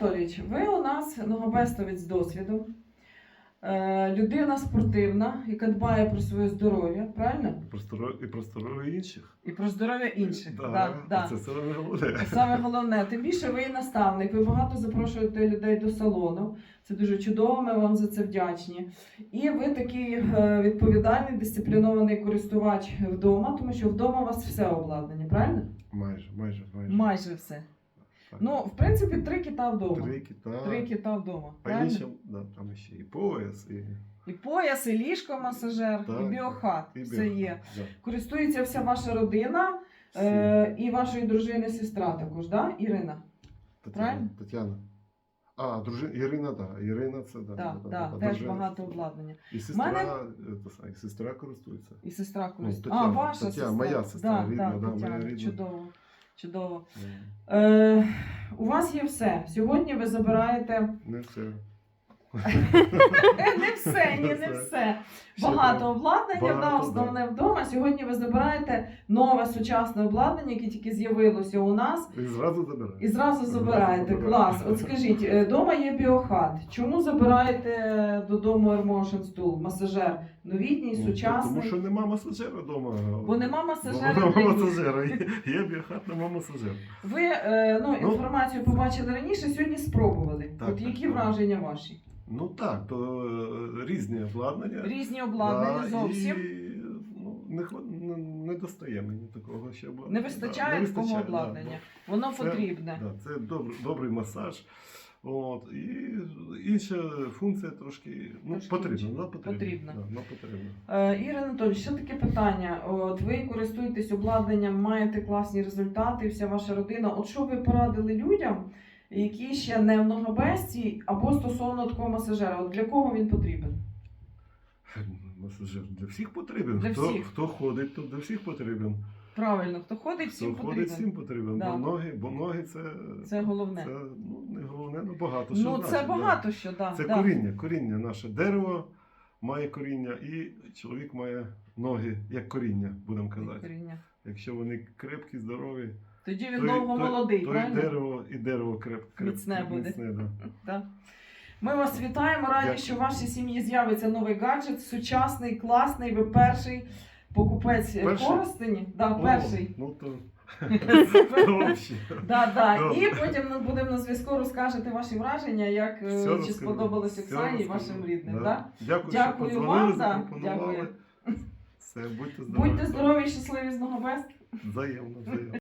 Анатолійович, ви у нас ногобестовець з досвіду, е, людина спортивна, яка дбає про своє здоров'я, правильно? І про здоров'я, і про здоров'я інших. І про здоров'я інших. Да, Да, да. Це саме головне. Саме головне, тим більше ви і наставник, ви багато запрошуєте людей до салону. Це дуже чудово, ми вам за це вдячні. І ви такий е, відповідальний, дисциплінований користувач вдома, тому що вдома у вас все обладнання, правильно? Майже, майже, майже. Майже все. Так. Ну, в принципі, три кіта вдома. Три кита. Три кіта вдома. А да, там ще і пояс, і, І пояс, і ліжко, масажер, Так, і біохат. і все біохат, є. Да. Користується вся ваша родина е, і вашої дружини сестра також, да? Ірина? Тетяна, правильно? Тетяна. А, дружина, Ірина, так. Да. Ірина це да, Так, да, так, да, теж дружина. багато обладнання. І сестра, Мене- е, та і сестра користується. І сестра Ну, користується. а, ваша Тетяна, сестра. моя сестра, да, рідна, да, да, моя рідна. Чудово. Чудово. Е, у вас є все. Сьогодні ви забираєте Не все. не все, ні, не все. Багато обладнання, да, основне вдома. Сьогодні ви забираєте нове сучасне обладнання, яке тільки з'явилося у нас. І зразу забираю. І зразу забираєте. Клас. От скажіть, вдома є біохат. Чому забираєте додому Airmotion стул, масажер? Новітній, Ну, сучасний. Тому що нема масажера вдома. Бо нема масажера. Нема масажера. Є- біохат, нема масажера. Ви е, ну, Ну. інформацію побачили раніше, сьогодні спробували. Так, От які враження ваші? Ну так, то е, різні обладнання. Різні обладнання Да, зовсім. І, ну, не, не, не достає мені такого, щоб... Не вистачає да, такого да, обладнання. Воно Це- потрібне. Да, це добрий, добрий масаж. От, і інша функція трошки, ну, Трошки потрібна, да, потрібна. Потрібна. Да, потрібна. Е, Ігор Анатолійович, ще таке питання. От ви користуєтесь обладнанням, маєте класні результати, вся ваша родина. От що ви порадили людям, які ще не в ногобесці, або стосовно такого масажера? От для кого він потрібен? Масажер для всіх потрібен. Для хто, всіх. хто ходить, то для всіх потрібен. Правильно, хто ходить, всім Хто всім ходить, всім потрібен. Да. Бо ноги, бо ноги це, Це головне. це ну, не головне, ну багато що ну, це значить, да. багато що, да. Це да. коріння, коріння наше дерево має коріння, і чоловік має ноги як коріння, будемо казати. Коріння. Якщо вони крепкі, здорові, Тоді він то, довго то, молодий, то і дерево, і дерево креп, креп, Міцне буде. Міцне, да. Так. Ми вас вітаємо, раді, Дякую. що в вашій сім'ї з'явиться новий гаджет, сучасний, класний. Ви перший покупець Перший? Коростені. Да, О, перший. Ну то. Да, да. І потім ми будемо на зв'язку розкажете ваші враження, як е, Все чи розкажу. сподобалось Оксані і вашим рідним. Да. Да? Дякую, Дякую що вам, да, дякую. Все, будьте здорові. Будьте здорові і щасливі з Ногобест. Взаємно, взаємно.